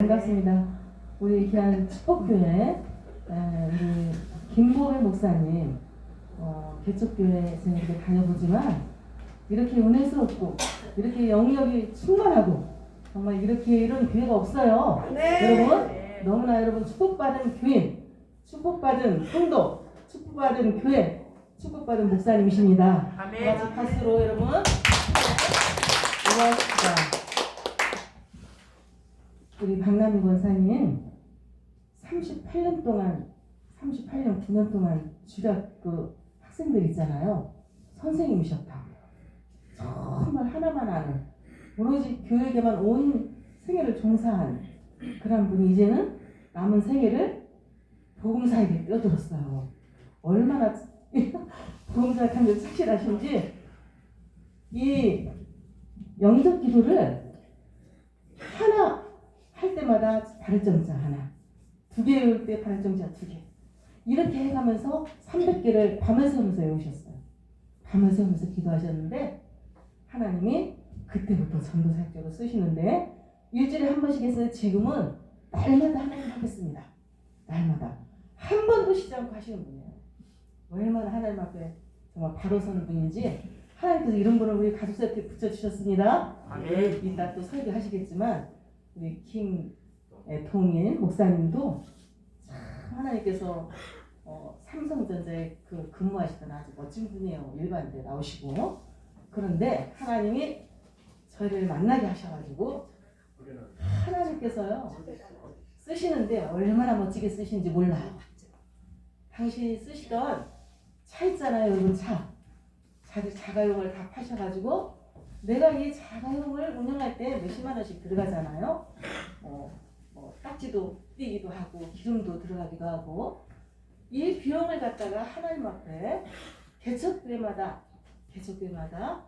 반갑습니다. 우리 귀한 축복교회 에, 우리 김보배 목사님 어, 개척교회에서 이렇게 다녀보지만 이렇게 은혜스럽고 이렇게 영역이 충만하고 정말 이렇게 이런 교회가 없어요. 여러분 너무나 여러분 축복받은 교인, 축복받은 성도, 축복받은 교회, 축복받은 목사님이십니다. 아멘. 같이 박수로 여러분 고맙습니다. 우리 박남희 권사님 38년 동안 38년 9년 동안 주력 그 학생들 있잖아요. 선생님이셨다. 정말 하나만 아는 오로지 교육에만 온 생애를 종사한 그런 분이 이제는 남은 생애를 복음사에게 뛰어들었어요. 얼마나 복음사에 하면 착실하신지 이 영적 기도를 하나 할 때마다 발정자 하나, 두 개 외울 때 발정자 두 개. 이렇게 해가면서 300개를 밤을 새우면서 외우셨어요. 밤을 새우면서 기도하셨는데 하나님이 그때부터 전도 사역적으로 쓰시는데 일주일에 한 번씩 해서 지금은 날마다 하나님 하겠습니다. 날마다 한 번도 쉬지 않고 하시는 분이에요. 얼마나 하나님 앞에 정말 바로 서는 분인지 하나님께서 이런 분을 우리 가족 세트에 붙여주셨습니다. 아멘. 이따 또 설교하시겠지만 우리 김 예, 동인 목사님도 참 하나님께서 어, 삼성전자에 그 근무하시던 아주 멋진 분이에요. 일반대 나오시고 그런데 하나님이 저희를 만나게 하셔가지고 하나님께서요 쓰시는데 얼마나 멋지게 쓰시는지 몰라요. 당신이 쓰시던 차 있잖아요, 여러분 차. 자기 자가용을 다 파셔가지고 내가 이 자가용을 운영할 때 몇십만 원씩 들어가잖아요. 어, 어, 딱지도 띄기도 하고 기름도 들어가기도 하고 이 비용을 갖다가 하나님 앞에 개척교회마다 개척교회마다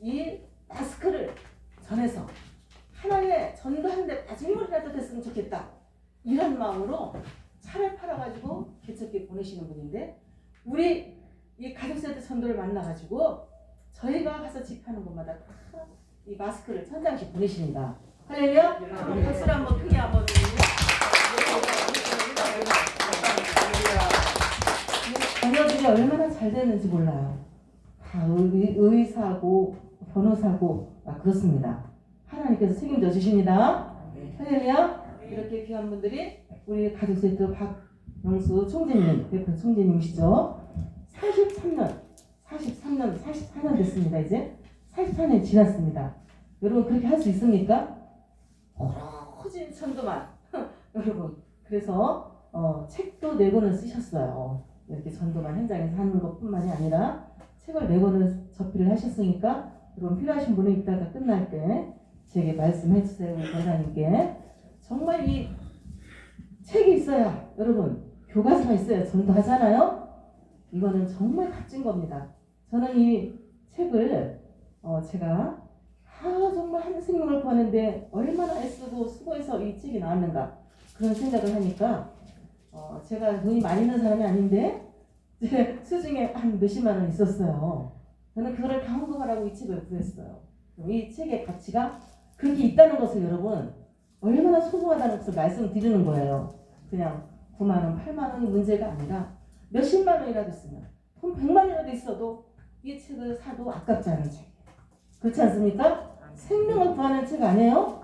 이 마스크를 전해서 하나님의 전도하는데 마지막이라도 됐으면 좋겠다 이런 마음으로 차를 팔아가지고 개척교회 보내시는 분인데 우리 이 가족세대 전도를 만나가지고 저희가 가서 집하는 곳마다 다 이 마스크를 천 장씩 보내십니다. 할렐루야! 그럼 박수를 한번 크게 한번 자녀들이 얼마나 잘 되는지 몰라요. 다 의, 의사고 변호사고 아, 그렇습니다. 하나님께서 책임져 주십니다. 할렐루야! 이렇게 귀한 분들이 우리 가족 세트 박영수 총재님 대표 총재님이시죠. 43년 43년, 44년 됐습니다, 이제. 44년 지났습니다. 여러분, 그렇게 할 수 있습니까? 허진 천도만. 여러분, 그래서, 어, 책도 네 권을 쓰셨어요. 이렇게 전도만 현장에서 하는 것 뿐만이 아니라, 책을 네 권을 접필을 하셨으니까, 여러분, 필요하신 분이 있다가 끝날 때, 제게 말씀해 주세요, 우리 권사님께. 정말 이 책이 있어야, 여러분, 교과서가 있어야 전도하잖아요? 이거는 정말 값진 겁니다. 저는 이 책을 어 제가 아 정말 한 생명을 구하는데 얼마나 애쓰고 수고해서 이 책이 나왔는가 그런 생각을 하니까 어 제가 돈이 많이 있는 사람이 아닌데 제 수중에 한 몇십만 원 있었어요. 저는 그거를 다 헌금하라고 이 책을 구했어요. 이 책의 가치가 그렇게 있다는 것을 여러분 얼마나 소중하다는 것을 말씀드리는 거예요. 그냥 9만 원, 8만 원이 문제가 아니라 몇십만 원이라도 있으면 돈 100만 원이라도 있어도 이 책을 사도 아깝지 않은 책. 그렇지 않습니까? 생명을 구하는 책 아니에요?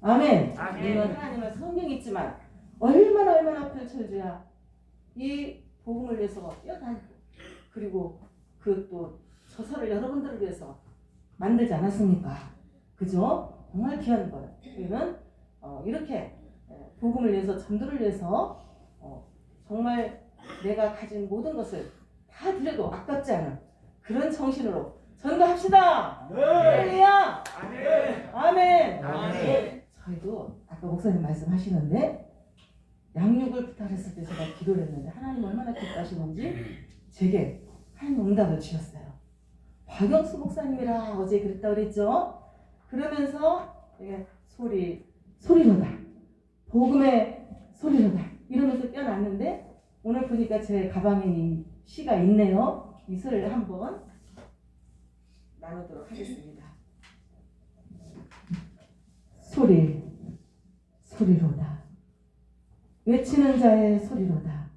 아멘. 아멘. 이건 하나님의 성경이 있지만 얼마나 얼마나 펼쳐줘야 이 복음을 위해서 뛰어다니고 그리고 그또 저서를 여러분들을 위해서 만들지 않았습니까? 그죠? 정말 귀한 거예요. 우리는 어, 이렇게 예, 복음을 위해서 전도를 위해서 어, 정말 내가 가진 모든 것을 다 드려도 아깝지 않은 그런 정신으로 전도합시다. 할렐루야. 아멘. 아멘. 아멘. 저희도 아까 목사님 말씀하시는데 양육을 부탁했을 때 제가 기도를 했는데 하나님 얼마나 기뻐하시는지 제게 하나님 응답을 주셨어요. 박영수 목사님이라 어제 그랬다 그랬죠? 그러면서 이게 소리 소리로다 복음의 소리로다 이러면서 뛰어났는데 오늘 보니까 제 가방에 이 시가 있네요. 이 소리를 한번 나누도록 하겠습니다. 소리 소리로다. 외치는 자의 소리로다.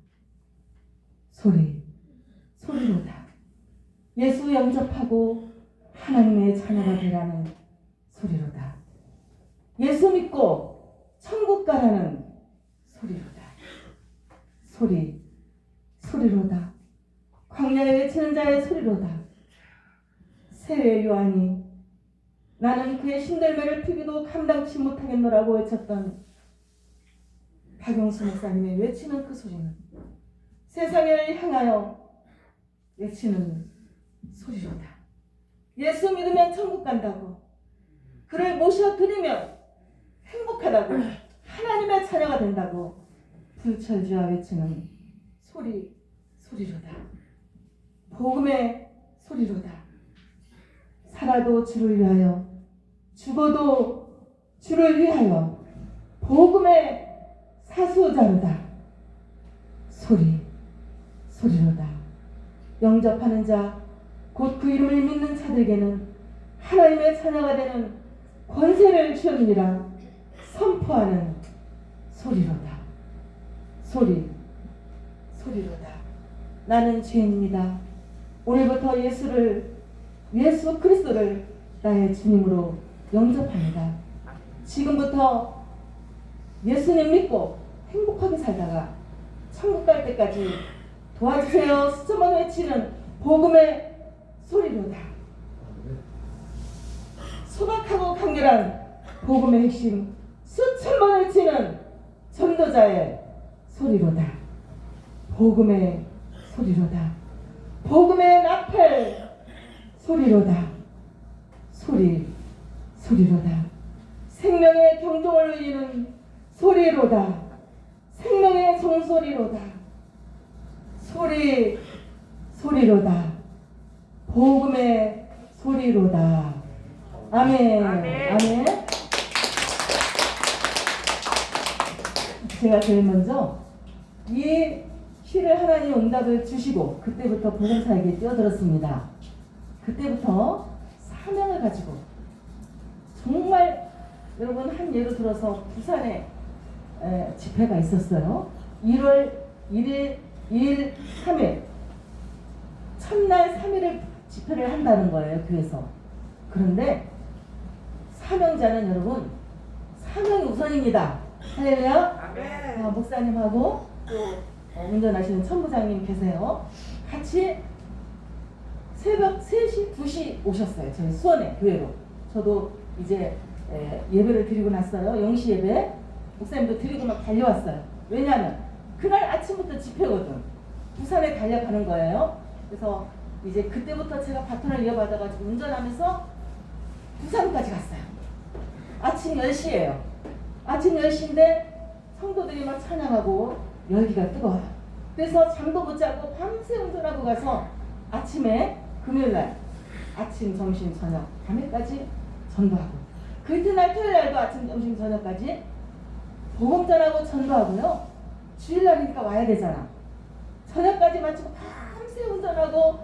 소리, 소리로다. 예수 영접하고 하나님의 자녀가 되라는 소리로다. 예수 믿고 천국 가라는 소리로다. 소리, 소리로다. 광야에 외치는 자의 소리로다. 세례 요한이 나는 그의 신들매를 피기도 감당치 못하겠노라고 외쳤던 박영수 목사님의 외치는 그 소리는 세상을 향하여 외치는 소리로다. 예수 믿으면 천국 간다고. 그를 모셔드리면 행복하다고. 하나님의 자녀가 된다고. 불철주야 외치는 소리, 소리로다. 복음의 소리로다. 살아도 주를 위하여, 죽어도 주를 위하여, 복음의 사수자로다. 소리, 소리로다. 영접하는 자, 곧 그 이름을 믿는 자들에게는 하나님의 자녀가 되는 권세를 주느니라 선포하는 소리로다. 소리, 소리로다. 나는 죄인입니다. 오늘부터 예수를, 예수 그리스도를 나의 주님으로 영접합니다. 지금부터 예수님 믿고 행복하게 살다가 천국 갈 때까지 도와주세요. 수천만 외치는 복음의 소리로다. 소박하고 강렬한 복음의 핵심 수천만 외치는 전도자의 소리로다. 복음의 소리로다. 복음의 나팔 소리로다. 소리 소리로다. 생명의 경종을 울리는 소리로다. 생명의 종소리로다. 소리 소리로다. 복음의 소리로다. 아멘. 아멘. 아멘. 제가 제일 먼저 이 시를 하나님 응답을 주시고 그때부터 복음사에게 뛰어들었습니다. 그때부터 사명을 가지고 정말 여러분 한 예로 들어서 부산에 에, 집회가 있었어요. 1월 1일, 2일, 3일 첫날 3일을 집회를 한다는 거예요. 교회에서. 그런데 사명자는 여러분 사명이 우선입니다. 할렐루야. 아멘. 아, 목사님하고 또 어, 운전하시는 천부장님 계세요. 같이 새벽 3시, 2시 오셨어요. 저희 수원에 교회로. 저도 이제 에, 예배를 드리고 났어요. 0시 예배. 목사님도 드리고 막 달려왔어요. 왜냐하면 그날 아침부터 집회거든. 부산에 달려가는 거예요. 그래서 이제 그때부터 제가 바톤을 이어받아가지고 운전하면서 부산까지 갔어요. 아침 10시예요. 아침 10시인데 성도들이 막 찬양하고 열기가 뜨거워요. 그래서 잠도 못 자고 밤새 운전하고 가서 아침에 금요일 날 아침, 점심, 저녁, 밤에까지 전도하고 그 이튿날 토요일 날도 아침, 점심, 저녁까지 복음 전하고 전도하고요. 주일날이니까 와야 되잖아. 저녁까지 마치고 밤새 운전하고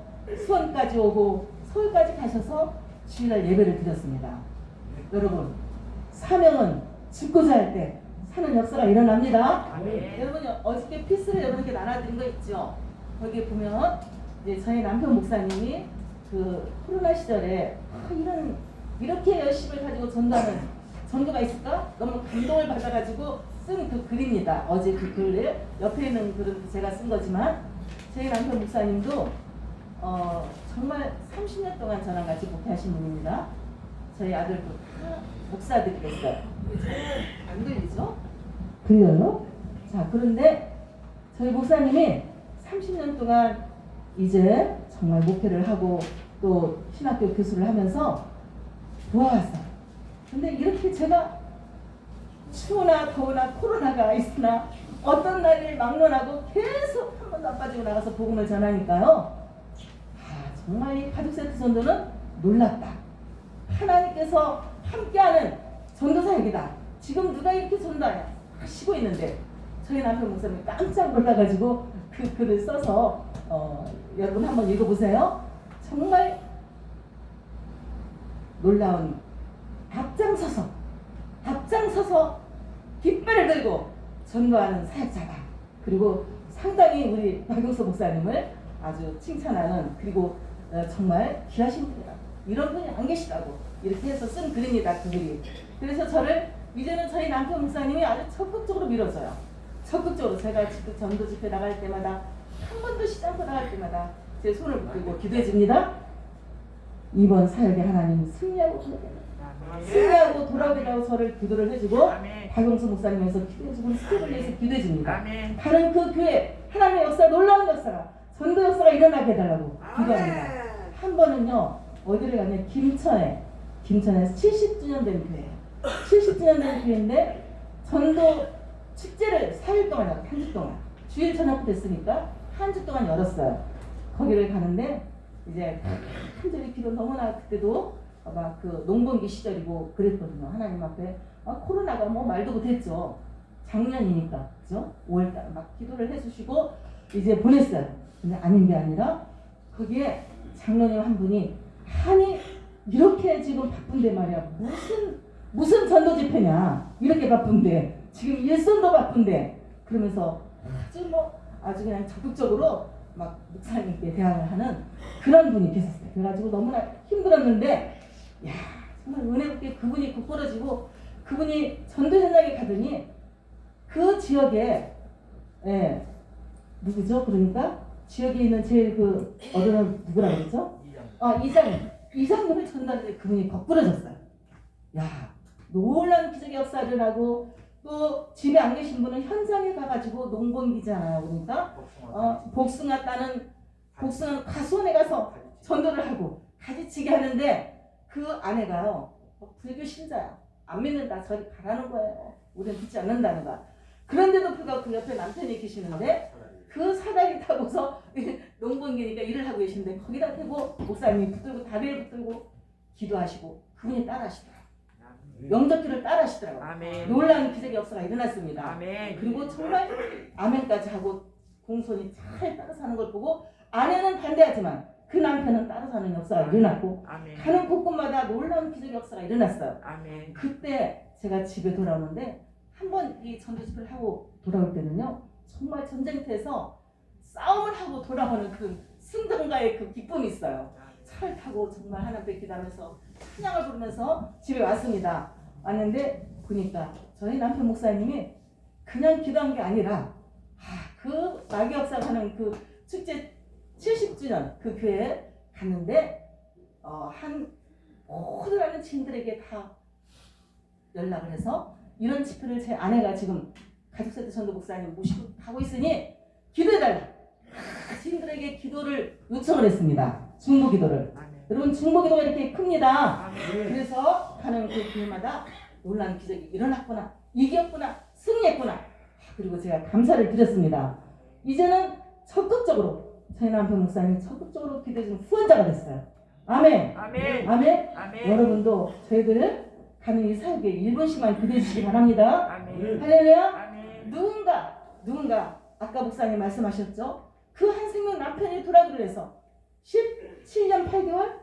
수원까지 오고 서울까지 가셔서 주일날 예배를 드렸습니다. 여러분 사명은 죽고자 할 때 사는 역사가 일어납니다. 아멘. 여러분 어저께 피스를 여러분께 나눠드린 거 있죠? 거기에 보면 이제 저희 남편 목사님이 그 코로나 시절에 아, 이런 이렇게 열심을 가지고 전도하는 전도가 있을까? 너무 감동을 받아가지고 쓴 그 글입니다. 어제 그 글을 옆에 있는 글은 제가 쓴 거지만 저희 남편 목사님도 어, 정말 30년 동안 저랑 같이 목회하신 분입니다. 저희 아들도 다 목사들이 됐어요. 안 들리죠? 들려요? 자, 그런데 저희 목사님이 30년 동안 이제 정말 목회를 하고 또 신학교 교수를 하면서 도와왔어요. 근데 이렇게 제가 추우나 더우나 코로나가 있으나 어떤 날을 막론하고 계속 한 번도 안 빠지고 나가서 복음을 전하니까요. 아, 정말 이 가족 세트 전도는 놀랍다. 하나님께서 함께하는 전도사역이다. 지금 누가 이렇게 전도하냐 하시고 있는데 저희 남편 목사님이 깜짝 놀라가지고 그 글을 써서 어, 여러분 한번 읽어보세요. 정말 놀라운 앞장서서 앞장서서 깃발을 들고 전도하는 사역자다. 그리고 상당히 우리 박용서 목사님을 아주 칭찬하는 그리고 어, 정말 귀하신 분이다. 이런 분이 안 계시다고 이렇게 해서 쓴 글입니다. 그 글이. 그래서 저를 이제는 저희 남편 목사님이 아주 적극적으로 밀어줘요. 적극적으로 제가 지금 전도 집회 나갈 때마다 한 번도 쉬지 않고 나갈 때마다 제 손을 붙들고 기도해 줍니다. 이번 사역에 하나님 승리하고 돌아오게 승리하고 돌아오게라고 저를 기도를 해주고. 박용수 목사님에서 기도해주고 스텝을 위해서 기도해 줍니다. 아멘. 다른 그 교회 하나님의 역사 놀라운 역사가 전도 역사가 일어나게 해달라고 기도합니다. 한 번은요 어디를 갔냐 김천에 김천에서 70주년 된 교회예요. 70주년 된 교회인데 전도 축제를 4일 동안 하고 한주 동안 주일 저녁 됐으니까 한 주 동안 열었어요. 거기를 가는데 이제 한절이 기도 너무나 그때도 아마 그 농번기 시절이고 그랬거든요. 하나님 앞에 아, 코로나가 뭐 말도 못했죠. 작년이니까 그죠? 5월달 막 기도를 해주시고 이제 보냈어요. 근데 아닌 게 아니라 거기에 장로님 한 분이 아니 이렇게 지금 바쁜데 말이야 무슨 무슨 전도 집회냐 이렇게 바쁜데 지금 일선도 바쁜데 그러면서 아주 뭐 아주 그냥 적극적으로 막 목사님께 대항을 하는 그런 분이 계셨어요. 그래가지고 너무나 힘들었는데 야 정말 은혜롭게 그분이 곧부러지고 그분이 전도 현장에 가더니 그 지역에 예 누구죠? 그러니까 지역에 있는 제일 그 어른은 누구라 그랬죠? 아 이장 이장님을 전달해 그분이 거꾸러졌어요. 야 놀라운 기적의 역사를 하고 또 집에 안 계신 분은 현장에 가가지고 농번기잖아요. 그러니까 어, 복숭아 따는 복숭아 가수원에 가서 전도를 하고 가지치기 하는데 그 아내가요 어, 불교 신자야 안 믿는다 저리 가라는 거예요. 우리는 믿지 않는다는 거야. 그런데도 불구하고 그 옆에 남편이 계시는데 그 사다리 타고서 농번기니까 일을 하고 계신데 거기다 대고 목사님이 붙들고 다리를 붙들고 기도하시고 그분이 따라하시더라고요. 영접기를 따라하시더라고요. 놀라운 기적의 역사가 일어났습니다. 아멘. 그리고 정말 아멘까지 하고 공손히 잘 따라 사는 걸 보고 아내는 반대하지만 그 남편은 따라 사는 역사가 일어났고 아멘. 가는 곳곳마다 놀라운 기적의 역사가 일어났어요. 아멘. 그때 제가 집에 돌아오는데 한번 이 전도 집회를 하고 돌아올 때는요 정말 전쟁터에서 싸움을 하고 돌아오는 그 승전가의 그 기쁨이 있어요. 차를 타고 정말 하나님께 기도하면서 찬양을 부르면서 집에 왔습니다. 왔는데 보니까 저희 남편 목사님이 그냥 기도한 게 아니라 아, 그 마귀 역사 하는 그 축제 70주년 그 교회에 갔는데 어, 한 모든 아는 지인들에게 다 연락을 해서 이런 집회를 제 아내가 지금 가족세대 전도 목사님 모시고 가고 있으니 기도해달라. 아, 지인들에게 기도를 요청을 했습니다. 중보 기도를. 여러분 중보 기도가 이렇게 큽니다. 그래서 가는 그 교회마다 놀라운 기적이 일어났구나, 이겼구나, 승리했구나. 아, 그리고 제가 감사를 드렸습니다. 이제는 적극적으로 저희 남편 목사님 적극적으로 기도해 주는 후원자가 됐어요. 아멘. 아멘. 아멘. 아멘. 여러분도 저희들 가는 이 사역에 1분씩만 기도해 주시기 바랍니다. 아멘. 할렐루야. 아멘. 누군가 누군가 아까 목사님 말씀하셨죠? 그 한 생명 남편이 돌아가기로 해서 17년 8개월?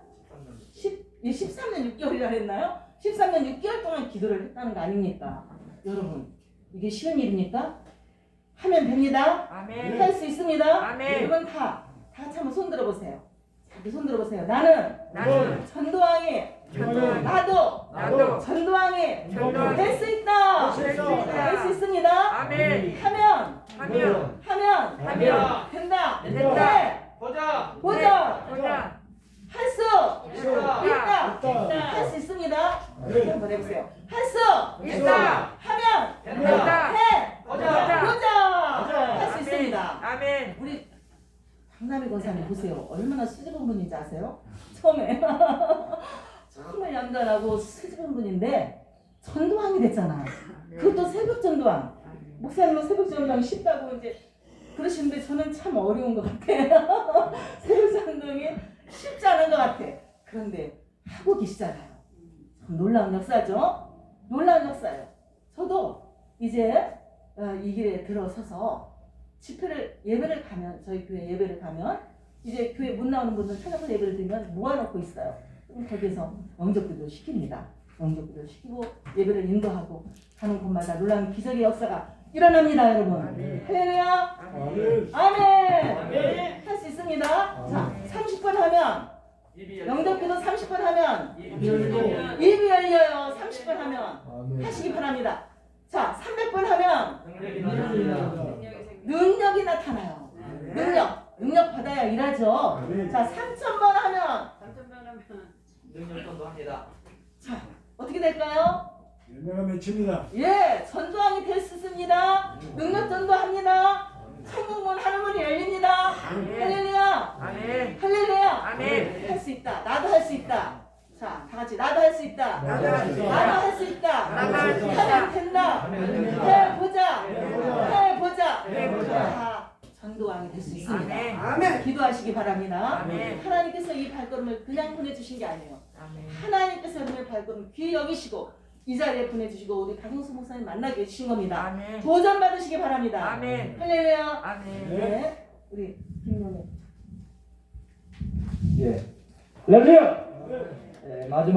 10, 13년 6개월이라 했나요? 13년 6개월 동안 기도를 했다는 거 아닙니까? 여러분 이게 쉬운 일입니까? 하면 됩니다. 아멘. 할 수 있습니다. 아멘. 여러분 다, 다 한번 손 들어보세요. 손 들어보세요. 나는 나는 전도왕이 나도 나도 전도왕이 전도왕이 될수 있다. 할수 있다. 할수 있습니다. 아멘. 하면 하면 하면 하면 된다. 된다. 해. 보자. 보자. 보자. 할 수 있다. 할수 있습니다. 네. 한번 해보세요. 할 수 있다. 하면 된다. 해. 보자. 보자. 할 수. 있습니다. 아멘. 우리 박남희 권사님 보세요. 얼마나 수줍은 분인지 아세요? 처음에 정말 얌전하고 수줍은 분인데 전도왕이 됐잖아. 그것도 새벽 전도왕. 목사님은 새벽 전도왕 쉽다고 이제 그러시는데 저는 참 어려운 것 같아. 새벽 전도왕이 쉽지 않은 것 같아. 그런데 하고 계시잖아요. 참 놀라운 역사죠. 놀라운 역사예요. 저도 이제 어, 이 길에 들어서서 집회를 예배를 가면 저희 교회 예배를 가면 이제 교회 문 나오는 분들 찾아서 예배를 드리면 모아놓고 있어요. 그럼 거기서 영접기도 시킵니다. 영접기도 시키고 예배를 인도하고 가는 곳마다 놀라운 기적의 역사가 일어납니다, 여러분. 할렐루야. 아멘. 아멘. 할수 있습니다. 자, 30분 하면 영접기도 30분 하면 입이 열려요. 30분 하면 아멘. 하시기 바랍니다. 자, 300분 하면 능력이 나타나요. 능력, 능력 받아야 일하죠. 아멘. 자, 3천번 하면 능력전도 합니다. 어떻게 될까요? 열매가 맺힙니다. 예, 전도왕이 될수 있습니다. 능력 전도합니다. 천국문 하늘문이 열립니다. 할렐루야. 아멘. 할렐루야. 아멘. 할 수 있다. 나도 할 수 있다. 자, 다 같이 나도 할 수 있다. 나도 할 수 있다. 나도 할 수 있다. 나도 할수 있다. 하면 된다. 해 보자. 해 보자. 다 전도왕이 될 수 있습니다. 아멘. 기도하시기 바랍니다. 아멘. 하나님께서 이 발걸음을 그냥 보내주신 게 아니에요. 아멘. 하나님께서 여러분의 발걸음 귀히 여기시고 이 자리에 보내주시고 우리 박용수 목사님 만나게 해주신 겁니다. 아멘. 도전 받으시기 바랍니다. 아멘. 할렐루야. 아멘. 네. 우리 김용희. 예. 할렐루야! 예, 마지막